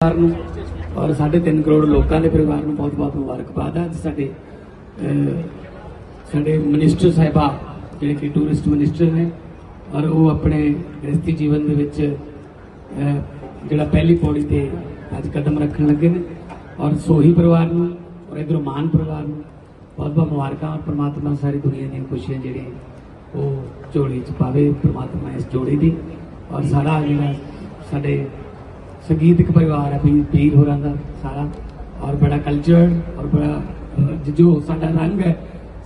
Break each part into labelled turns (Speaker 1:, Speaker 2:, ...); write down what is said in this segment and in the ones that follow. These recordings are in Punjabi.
Speaker 1: ਪਰਿਵਾਰ ਨੂੰ ਔਰ 3.5 ਕਰੋੜ ਲੋਕਾਂ ਦੇ ਪਰਿਵਾਰ ਨੂੰ ਬਹੁਤ-ਬਹੁਤ ਮੁਬਾਰਕਬਾਦ ਹੈ ਅੱਜ ਸਾਡੇ ਸਾਡੇ ਮਿਨਿਸਟਰ ਸਾਹਿਬਾ ਜਿਹੜੇ ਕਿ ਟੂਰਿਸਟ ਮਿਨਿਸਟਰ ਨੇ ਔਰ ਉਹ ਆਪਣੇ ਗ੍ਰਸਤੀ ਜੀਵਨ ਦੇ ਵਿੱਚ ਜਿਹੜਾ ਪਹਿਲੀ ਪੌੜੀ ਤੇ ਅੱਜ ਕਦਮ ਰੱਖਣ ਲੱਗੇ ਨੇ ਔਰ ਸੋਹੀ ਪਰਿਵਾਰ ਨੂੰ ਔਰ ਇਧਰੋਂ ਮਾਨ ਪਰਿਵਾਰ ਨੂੰ ਬਹੁਤ-ਬਹੁਤ ਮੁਬਾਰਕਾਂ ਔਰ ਪ੍ਰਮਾਤਮਾ ਸਾਰੀ ਦੁਨੀਆ ਦੀਆਂ ਖੁਸ਼ੀਆਂ ਜਿਹੜੀਆਂ ਉਹ ਝੋਲੀ ਚ ਪਾਵੇ, ਪ੍ਰਮਾਤਮਾ ਇਸ ਜੋੜੀ ਦੀ ਔਰ ਸਾਰਾ ਜਿਹੜਾ ਸਾਡੇ ਸੰਗੀਤਕ ਪਰਿਵਾਰ ਹੈ ਪੀ- ਪੀਰ ਹੋਰਾਂ ਦਾ ਸਾਰਾ। ਔਰ ਬੜਾ ਕਲਚਰ ਔਰ ਬੜਾ ਜੋ ਸਾਡਾ ਰੰਗ ਹੈ,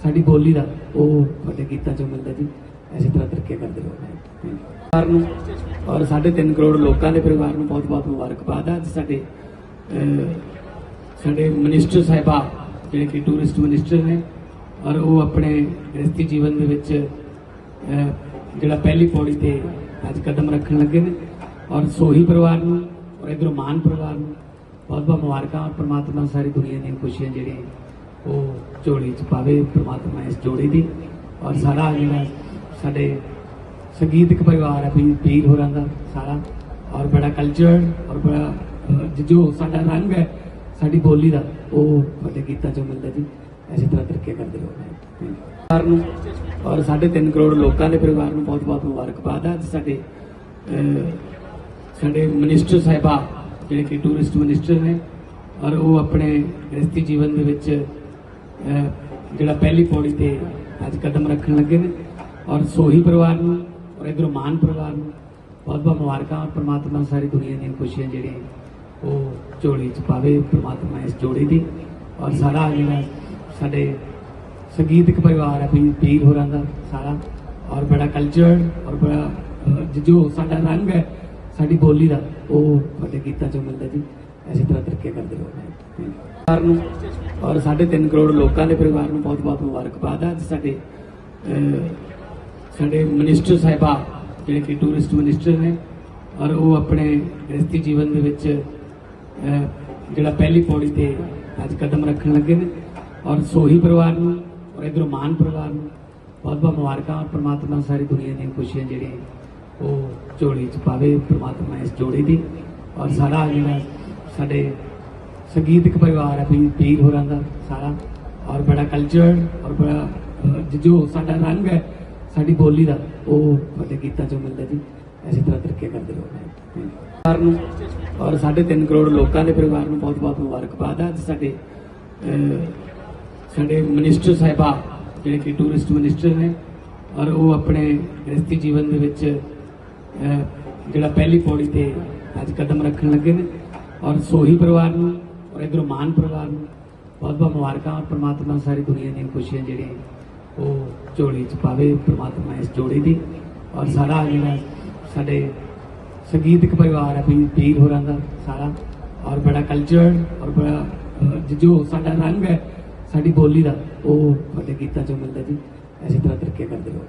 Speaker 1: ਸਾਡੀ ਬੋਲੀ ਦਾ, ਉਹ ਵੱਡੇ ਗੀਤਾਂ ਚੋਂ ਮਿਲਦਾ ਜੀ। ਐਸੀ ਤਰ੍ਹਾਂ ਤਰੱਕੀ ਕਰਦੇ ਰਹੋ। ਪਰਿਵਾਰ ਨੂੰ, ਔਰ 3.5 ਕਰੋੜ ਲੋਕਾਂ ਦੇ ਪਰਿਵਾਰ ਨੂੰ ਬਹੁਤ-ਬਹੁਤ ਮੁਬਾਰਕਬਾਦ ਹੈ ਅੱਜ ਸਾਡੇ ਸਾਡੇ ਮਿਨਿਸਟਰ ਸਾਹਿਬਾ, ਜਿਹੜੇ ਕਿ ਟੂਰਿਸਟ ਮਿਨਿਸਟਰ ਨੇ, ਔਰ ਉਹ ਆਪਣੇ ਗ੍ਰਸਤੀ ਜੀਵਨ ਦੇ ਵਿੱਚ ਜਿਹੜਾ ਪਹਿਲੀ ਪੌੜੀ ਤੇ ਅੱਜ ਕਦਮ ਰੱਖਣ ਲੱਗੇ ਨੇ। ਔਰ ਸੋਹੀ ਪਰਿਵਾਰ ਨੂੰ ਔਰ ਇਧਰੋਂ ਮਾਨ ਪਰਿਵਾਰ ਨੂੰ ਬਹੁਤ ਬਹੁਤ ਮੁਬਾਰਕਾਂ ਔਰ ਪ੍ਰਮਾਤਮਾ ਸਾਰੀ ਦੁਨੀਆ ਦੀਆਂ ਖੁਸ਼ੀਆਂ ਜਿਹੜੀਆਂ ਉਹ ਝੋਲੀ ਚ ਪਾਵੇ, ਪ੍ਰਮਾਤਮਾ ਇਸ ਜੋੜੀ ਦੀ। ਔਰ ਸਾਰਾ ਜਿਹੜਾ ਸਾਡੇ ਸੰਗੀਤਕ ਪਰਿਵਾਰ ਹੈ ਪੀ- ਪੀਰ ਹੋਰਾਂ ਦਾ ਸਾਰਾ। ਔਰ ਬੜਾ ਕਲਚਰ ਔਰ ਬੜਾ ਜੋ ਸਾਡਾ ਰੰਗ ਹੈ, ਸਾਡੀ ਬੋਲੀ ਦਾ, ਉਹ ਵੱਡੇ ਗੀਤਾਂ ਚੋਂ ਮਿਲਦਾ ਜੀ। ਐਸੀ ਤਰ੍ਹਾਂ ਤਰੱਕੀ ਕਰਦੇ ਰਹੋ। ਪਰਿਵਾਰ ਨੂੰ ਔਰ 3.5 ਕਰੋੜ ਲੋਕਾਂ ਦੇ ਪਰਿਵਾਰ ਨੂੰ ਬਹੁਤ-ਬਹੁਤ ਮੁਬਾਰਕਬਾਦ ਹੈ ਅੱਜ ਸਾਡੇ ਸਾਡੇ ਮਿਨਿਸਟਰ ਸਾਹਿਬਾ ਜਿਹੜੇ ਕਿ ਟੂਰਿਸਟ ਮਿਨਿਸਟਰ ਨੇ ਔਰ ਉਹ ਆਪਣੇ ਗ੍ਰਸਤੀ ਜੀਵਨ ਦੇ ਵਿੱਚ ਜਿਹੜਾ ਪਹਿਲੀ ਪੌੜੀ ਤੇ ਅੱਜ ਕਦਮ ਰੱਖਣ ਲੱਗੇ ਨੇ। ਔਰ ਸੋਹੀ ਪਰਿਵਾਰ ਨੂੰ ਔਰ ਇਧਰੋਂ ਮਾਨ ਪਰਿਵਾਰ ਨੂੰ ਬਹੁਤ ਬਹੁਤ ਮੁਬਾਰਕਾਂ ਔਰ ਪ੍ਰਮਾਤਮਾ ਸਾਰੀ ਦੁਨੀਆ ਦੀਆਂ ਖੁਸ਼ੀਆਂ ਜਿਹੜੀਆਂ ਉਹ ਝੋਲੀ ਚ ਪਾਵੇ ਪ੍ਰਮਾਤਮਾ ਇਸ ਜੋੜੀ ਦੀ। ਔਰ ਸਾਰਾ ਜਿਹੜਾ ਸਾਡੇ ਸੰਗੀਤਕ ਪਰਿਵਾਰ ਹੈ ਪੀ- ਪੀਰ ਹੋਰਾਂ ਦਾ ਸਾਰਾ। ਔਰ ਬੜਾ ਕਲਚਰ ਔਰ ਬੜਾ ਅਹ, ਜੋ ਸਾਡਾ ਰੰਗ ਹੈ ਸਾਡੀ ਬੋਲੀ ਦਾ ਉਹ ਵੱਡੇ ਗੀਤਾਂ ਚੋਂ ਮਿਲਦਾ ਜੀ। ਐਸੀ ਤਰ੍ਹਾਂ ਤਰੱਕੀ ਕਰਦੇ ਰਹੋ ਪਰਿਵਾਰ ਨੂੰ ਔਰ 3.5 ਕਰੋੜ ਲੋਕਾਂ ਦੇ ਪਰਿਵਾਰ ਨੂੰ ਬਹੁਤ-ਬਹੁਤ ਮੁਬਾਰਕਬਾਦ ਹੈ ਅੱਜ ਸਾਡੇ ਸਾਡੇ ਮਿਨਿਸਟਰ ਸਾਹਿਬਾ, ਜਿਹੜੇ ਕਿ ਟੂਰਿਸਟ ਮਿਨਿਸਟਰ ਨੇ, ਔਰ ਉਹ ਆਪਣੇ ਗ੍ਰਸਤੀ ਜੀਵਨ ਦੇ ਵਿੱਚ ਜਿਹੜਾ ਪਹਿਲੀ ਪੌੜੀ ਤੇ ਅੱਜ ਕਦਮ ਰੱਖਣ ਲੱਗੇ ਨੇ। ਔਰ ਸੋਹੀ ਪਰਿਵਾਰ ਨੂੰ, ਔਰ ਇਧਰੋਂ ਮਾਨ ਪਰਿਵਾਰ ਨੂੰ ਬਹੁਤ ਬਹੁਤ ਮੁਬਾਰਕਾਂ। ਔਰ ਪ੍ਰਮਾਤਮਾ ਸਾਰੀ ਦੁਨੀਆ ਦੀਆਂ ਖੁਸ਼ੀਆਂ ਜਿਹੜੀਆਂ ਉਹ ਝੋਲੀ ਚ ਪਾਵੇ, ਪ੍ਰਮਾਤਮਾ ਇਸ ਜੋੜੀ ਦੀ। ਔਰ ਸਾਰਾ ਜਿਹੜਾ ਸਾਡੇ ਸੰਗੀਤਕ ਪਰਿਵਾਰ ਹੈ ਪੀ- ਪੀਰ ਹੋਰਾਂ ਦਾ ਸਾਰਾ, ਔਰ ਬੜਾ ਕਲਚਰ ਔਰ ਬੜਾ ਜੋ ਸਾਡਾ ਰੰਗ ਹੈ, ਸਾਡੀ ਬੋਲੀ ਦਾ, ਉਹ ਵੱਡੇ ਗੀਤਾਂ ਚੋਂ ਮਿਲਦਾ ਜੀ। ਐਸੀ ਤਰ੍ਹਾਂ ਤਰੱਕੀ ਕਰਦੇ ਰਹੋ ਪਰਿਵਾਰ ਨੂੰ, ਔਰ 3.5 ਕਰੋੜ ਲੋਕਾਂ ਦੇ ਪਰਿਵਾਰ ਨੂੰ ਬਹੁਤ-ਬਹੁਤ ਮੁਬਾਰਕਬਾਦ ਹੈ। ਅੱਜ ਸਾਡੇ ਸਾਡੇ ਮਿਨਿਸਟਰ ਸਾਹਿਬਾ, ਜਿਹੜੇ ਕਿ ਟੂਰਿਸਟ ਮਿਨਿਸਟਰ ਨੇ, ਔਰ ਉਹ ਆਪਣੇ ਗ੍ਰਸਤੀ ਜੀਵਨ ਦੇ ਵਿੱਚ ਜਿਹੜਾ ਪਹਿਲੀ ਪੌੜੀ ਤੇ ਅੱਜ ਕਦਮ ਰੱਖਣ ਲੱਗੇ ਨੇ ਔਰ ਸੋਹੀ ਪਰਿਵਾਰ ਨੂੰ ਔਰ ਇਧਰੋਂ ਮਾਨ ਪਰਿਵਾਰ ਨੂੰ ਬਹੁਤ ਬਹੁਤ ਮੁਬਾਰਕਾਂ ਔਰ ਪ੍ਰਮਾਤਮਾ ਸਾਰੀ ਦੁਨੀਆ ਦੀਆਂ ਖੁਸ਼ੀਆਂ ਜਿਹੜੀਆਂ ਉਹ ਝੋਲੀ ਚ ਪਾਵੇ, ਪ੍ਰਮਾਤਮਾ ਇਸ ਜੋੜੀ ਦੀ। ਔਰ ਸਾਰਾ ਜਿਹੜਾ ਸਾਡੇ ਸੰਗੀਤਕ ਪਰਿਵਾਰ ਹੈ ਪੀ- ਪੀਰ ਹੋਰਾਂ ਦਾ ਸਾਰਾ। ਔਰ ਬੜਾ ਕਲਚਰ ਔਰ ਬੜਾ ਜੋ ਸਾਡਾ ਰੰਗ ਹੈ, ਸਾਡੀ ਬੋਲੀ ਦਾ ਉਹ ਵੱਡੇ ਗੀਤਾਂ ਚੋਂ ਮਿਲਦਾ ਜੀ। ਐਸੀ ਤਰ੍ਹਾਂ ਤਰੱਕੀ ਕਰਦੇ ਰਹੋ।